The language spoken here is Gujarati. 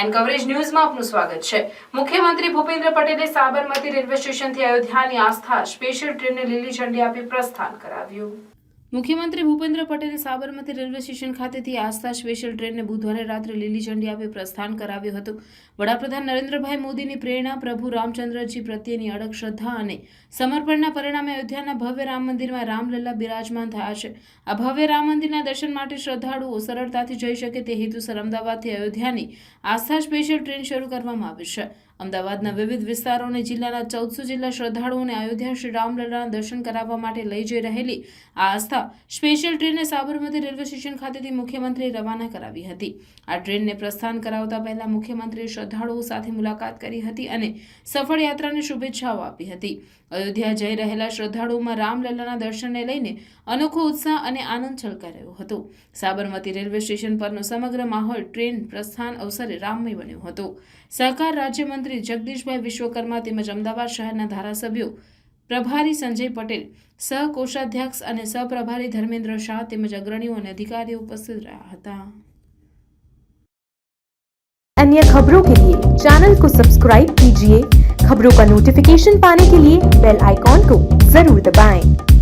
એન્ડ કવરેજ ન્યૂઝમાં આપનું સ્વાગત છે. મુખ્યમંત્રી ભૂપેન્દ્ર પટેલે સાબરમતી રેલવે સ્ટેશનથી અયોધ્યાની આસ્થા સ્પેશિયલ ટ્રેનને લીલી ઝંડી આપી પ્રસ્થાન કરાવ્યું. મુખ્યમંત્રી ભૂપેન્દ્ર પટેલે સાબરમતી રેલવે સ્ટેશન ખાતેથી આસ્થા સ્પેશિયલ ટ્રેનને બુધવારે રાત્રે લીલી ઝંડી આપી પ્રસ્થાન કરાવ્યું હતું. વડાપ્રધાન નરેન્દ્રભાઈ મોદીની પ્રેરણા, પ્રભુ રામચંદ્રજી પ્રત્યેની અડગ શ્રદ્ધા અને સમર્પણના પરિણામે અયોધ્યાના ભવ્ય રામ મંદિરમાં રામલલ્લા બિરાજમાન થયા છે. આ ભવ્ય રામ મંદિરના દર્શન માટે શ્રદ્ધાળુઓ સરળતાથી જઈ શકે તે હેતુસર અમદાવાદથી અયોધ્યાની આસ્થા સ્પેશિયલ ટ્રેન શરૂ કરવામાં આવી છે. અમદાવાદના વિવિધ વિસ્તારો અને જિલ્લાના ચૌદસો જેટલા શ્રદ્ધાળુઓને અયોધ્યા શ્રી રામલલાના દર્શન કરાવવા માટે લઈ જઈ રહેલી આ આસ્થા સ્પેશિયલ ટ્રેનને સાબરમતી રેલવે સ્ટેશન ખાતેથી મુખ્યમંત્રીએ રવાના કરાવી હતી. આ ટ્રેનને પ્રસ્થાન કરાવતા પહેલા મુખ્યમંત્રીએ શ્રદ્ધાળુઓ સાથે મુલાકાત કરી હતી અને સફળ યાત્રાને શુભેચ્છાઓ આપી હતી. અયોધ્યા જઈ રહેલા શ્રદ્ધાળુઓમાં રામલલ્લાના દર્શનને લઈને અનોખો ઉત્સાહ અને આનંદ છલકાયો હતો. સાબરમતી રેલવે સ્ટેશન પરનો સમગ્ર માહોલ ટ્રેન પ્રસ્થાન અવસરે રામમય બન્યો હતો. સહકાર રાજ્યમંત્રી જગદીશભાઈ વિશ્વકર્મા તેમજ અમદાવાદ શહેરના ધારાસભ્યો પ્રભારી સંજય પટેલ સહકોષાધ્યક્ષ અને સહપ્રભારી ધર્મેન્દ્ર શાહ તેમજ અગ્રણીઓ અને અધિકારીઓ ઉપસ્થિત રહ્યા હતા अन्य खबरों के लिए चैनल को सब्सक्राइब कीजिए खबरों का नोटिफिकेशन पाने के लिए बेल आइकॉन को जरूर दबाएं।